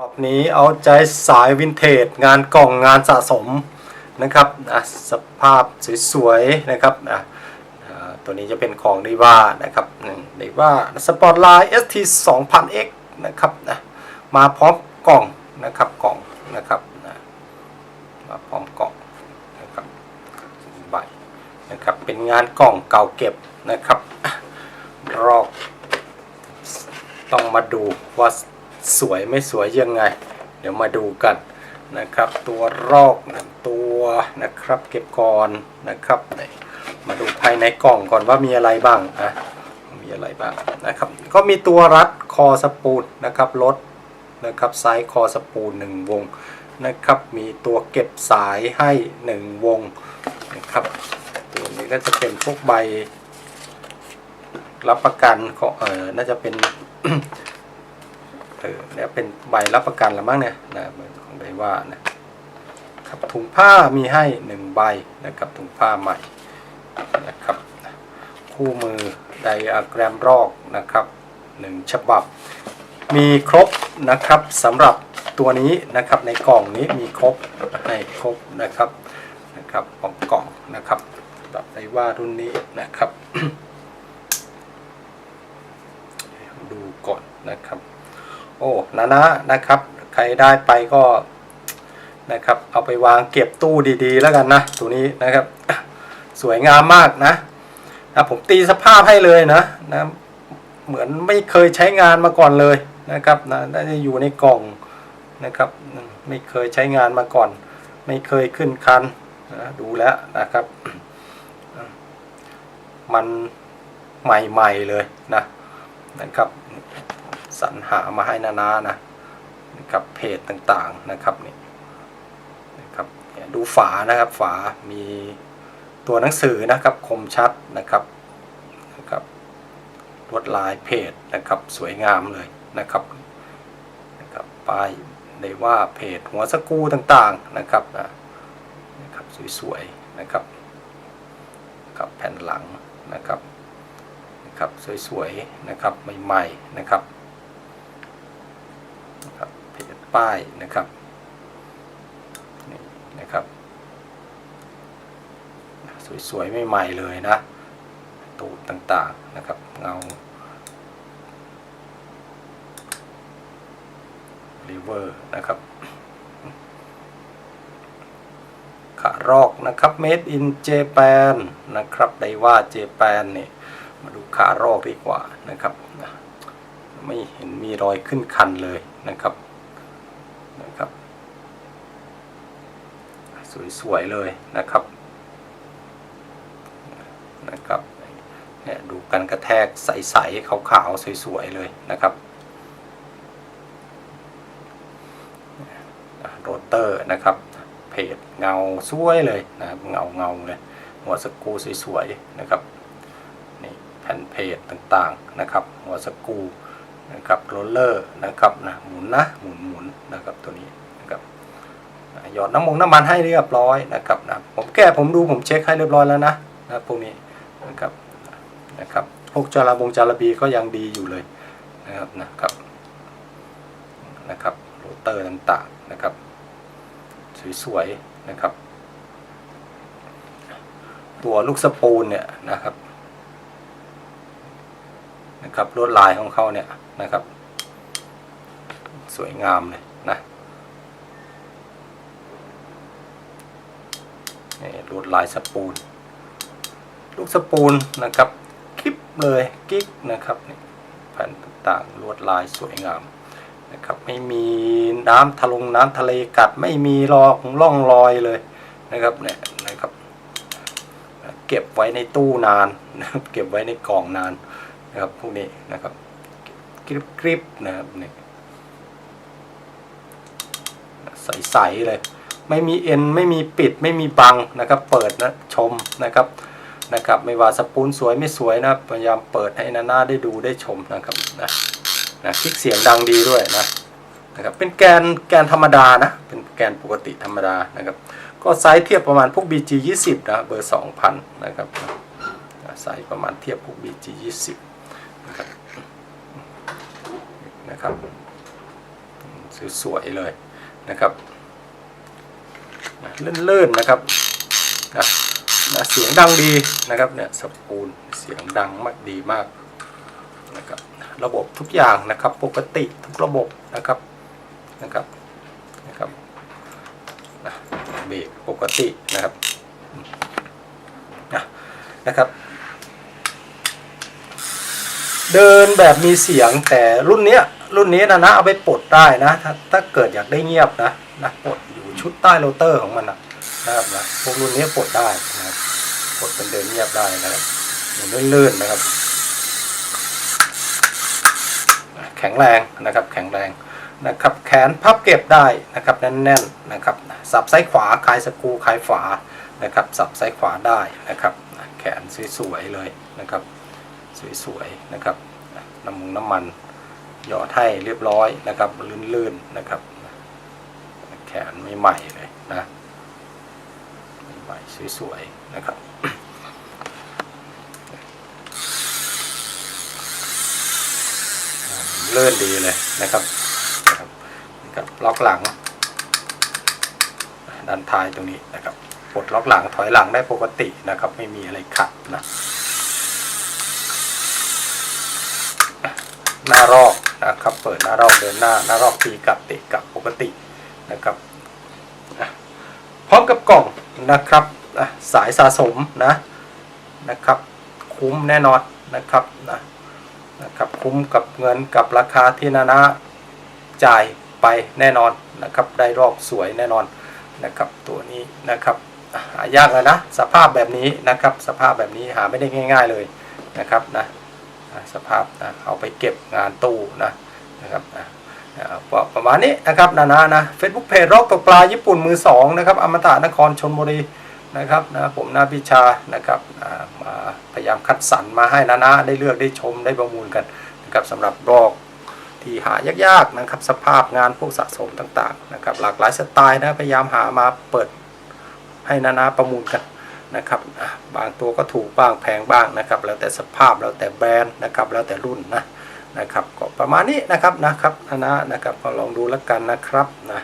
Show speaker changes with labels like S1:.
S1: รอบนี้เอาใจสายวินเทจงานกล่องงานสะสมนะครับอะสภาพสวยๆนะครับอะตัวนี้จะเป็นของดีว่านะครับดีว่าสปอร์ตไลน์ ST 2000X นะครับนะมาพร้อมกล่องนะครับกล่องนะครับมาพร้อมกล่องนะครับใบนะครับเป็นงานกล่องเก่าเก็บนะครับรอบต้องมาดูว่า สวยไม่สวยยังไง เดี๋ยวมาดูกันนะครับ ตัวรอกหนึ่งตัวนะครับ เก็บก่อนนะครับมาดูภายในกล่องก่อนว่ามีอะไรบ้างอะมีอะไรบ้างนะครับ ก็มีตัวรัดคอสปูลนะครับรถนะครับไซส์คอสปูลหนึ่งวงนะครับมีตัวเก็บสายให้หนึ่งวงนะครับตัวนี้ก็จะเป็นพวกใบรับประกันของเออน่าจะเป็น ออเนี่ยเป็นใบรับประกันละมั้งเนี่ยนะของไดว่านะครับถุงผ้ามีให้หนึ่งใบนะครับถุงผ้าใหม่นะครับคู่มือไดอะแกรมรอกนะครับหนึ่งฉบับ มีครบนะครับสำหรับตัวนี้นะครับในกล่องนี้มีครบให้ครบนะครับนะครับของกล่องนะครับแบบไดว่ารุ่นนี้นะครับ ดูก่อนนะครับ โอ้นะนะนะครับ ใครได้ไปก็นะครับ เอาไปวางเก็บตู้ดีๆ แล้วกันนะ ตัวนี้นะครับ สวยงามมากนะนะผมตีสภาพให้เลยนะนะเหมือนไม่เคยใช้งานมาก่อนเลยนะครับนะน่าจะอยู่ในกล่องนะครับ ไม่เคยใช้งานมาก่อน ไม่เคยขึ้นคันนะดูแล้วนะครับ มันใหม่ๆเลยนะนะครับ สรรหามาให้นานานะนะครับเพจต่างๆนะครับนี่นะครับดูฝานะครับฝามีตัวหนังสือนะครับคมชัดนะครับนะครับลวดลายเพจนะครับสวยงามเลยนะครับนะครับป้ายได้ว่าเพจหัวสกูต่างๆนะครับนะนะครับสวยๆนะครับกับแผ่นหลังนะครับนะครับสวยๆนะครับใหม่ๆนะครับเพจ ป้ายนะครับนี่นะครับ สวยๆใหม่ๆเลยนะตูดต่างๆนะครับเงาลิเวอร์นะครับขารอกนะครับ made in Japan นะครับได้ว่า Japan เนี่ยมาดูขารอกดีกว่านะครับ ไม่เห็นมีรอยขึ้นคันเลยนะครับ สวยๆเลยนะครับนะครับเนี่ยดูกันกระแทกใสๆขาวๆสวยๆเลยนะครับโรเตอร์นะครับเพจเงาสวยเลยนะครับเงาเงาเลยหัวสกูสวยๆนะครับนี่แผ่นเพจต่างๆนะครับ หัวสกูนะครับโรลเลอร์นะครับนะหมุนนะหมุนหมุนนะครับตัวนี้ หยอดน้ำมงน้ำมันให้เรียบร้อยนะครับนะผมแก้ผมดูผมเช็คให้เรียบร้อยแล้วนะนะพวกนี้นะครับนะครับพวกจาราบงจาระบีก็ยังดีอยู่เลยนะครับนะครับนะครับโรเตอร์ต่างๆนะครับ สวยๆนะครับ ตัวลูกสปูนเนี่ยนะครับนะครับลวดลายของเขาเนี่ยนะครับ สวยงามเลยนะนี่ ลวดลายสปูน ลูกสปูนนะครับคลิปเลยกิ๊กนะครับแผ่นต่างๆลวดลายสวยงามนะครับไม่มีน้ำทะลงน้ำทะเลกัดไม่มีรอของร่องรอยเลยนะครับเนี่ยนะครับ เก็บไว้ในตู้นานนะครับเก็บไว้ในกล่องนานนะครับพวกนี้นะครับกริบกริบนะครับนี่ยใสๆเลย ไม่มีเอ็นไม่มีปิดไม่มีบังนะครับ เปิดนะชมนะครับนะครับไม่ว่าสปูนสวยไม่สวยนะพยายามเปิดให้นาน่าได้ดูได้ชมนะครับนะนะคลิกเสียงดังดีด้วยนะนะครับเป็นแกนแกนธรรมดานะเป็นแกนปกติธรรมดานะครับ ก็ไซส์เทียบประมาณพวก BG 20นะเบอร์ 2,000 นะครับไซส์ประมาณเทียบพวก BG 20นะครับนะครับสวยๆเลยนะครับ นะลื่นๆนะครับนะนะเสียงดังดีนะครับเนี่ยสปูลเสียงดังมากดีมากนะครับระบบทุกอย่างนะครับปกติทุกระบบนะครับนะครับนะครับนะเบรกปกตินะครับนะนะครับ เดินแบบมีเสียงแต่รุ่นเนี้ยรุ่นนี้นะนะเอาไปปลดได้นะถ้าถ้าเกิดอยากได้เงียบนะนะปลดอยู่ ชุดใต้โรเตอร์ของมันนะครับนะพวกรุ่นนี้ปลดได้นะครับปลดเป็นเดินเงียบได้นะครับอย่างลื่นๆนะครับ แข็งแรงนะครับ แข็งแรงนะครับ แขนพับเก็บได้นะครับแน่นๆนะครับสับซ้ายขวาคลายสกูคลายฝานะครับสับซ้ายขวาได้นะครับ แขนสวยๆเลยนะครับ สวยๆนะครับน้ำมันน้ำมันหยอดให้เรียบร้อยนะครับลื่นๆนะครับ นไม่ใหม่เลยนะใหม่ๆสวยๆนะครับเลื่อนดีเลยนะครับนะครับนะครับล็อกหลังด้านท้ายตรงนี้นะครับปลดล็อกหลังถอยหลังได้ปกตินะครับ ไม่มีอะไรขัดนะหน้ารอกนะครับ เปิดหน้ารอกเดินหน้าหน้ารอกตีกลับเตะกลับปกติ นะครับพร้อมกับกล่องนะครับสายสะสมนะนะครับคุ้มแน่นอนนะครับนะนะครับคุ้มกับเงินกับราคาที่นานาจ่ายไปแน่นอนนะครับได้รอกสวยแน่นอนนะครับตัวนี้นะครับหายากเลยนะสภาพแบบนี้นะครับสภาพแบบนี้หาไม่ได้ง่าย ๆเลยนะครับนะสภาพนะเอาไปเก็บงานตู้นะนะครับนะ ก็ประมาณนี้นะครับนานานะ Facebook Page รอกตกปลาญี่ปุ่นมือสองนะครับอมตะนครชนบุรีนะครับนะผมนาพิชานะครับมาพยายามคัดสรรมาให้นานาได้เลือกได้ชมได้ประมูลกันนะครับสำหรับรอกที่หายากๆนะครับสภาพงานพวกสะสมต่างๆนะครับหลากหลายสไตล์นะพยายามหามาเปิดให้นานาประมูลกันนะครับบางตัวก็ถูกบ้างแพงบ้างนะครับแล้วแต่สภาพแล้วแต่แบรนด์นะครับแล้วแต่รุ่นนะ นะครับก็ประมาณนี้นะครับนะครับนะนะนะครับก็ลองดูแล้วกันนะครับนะ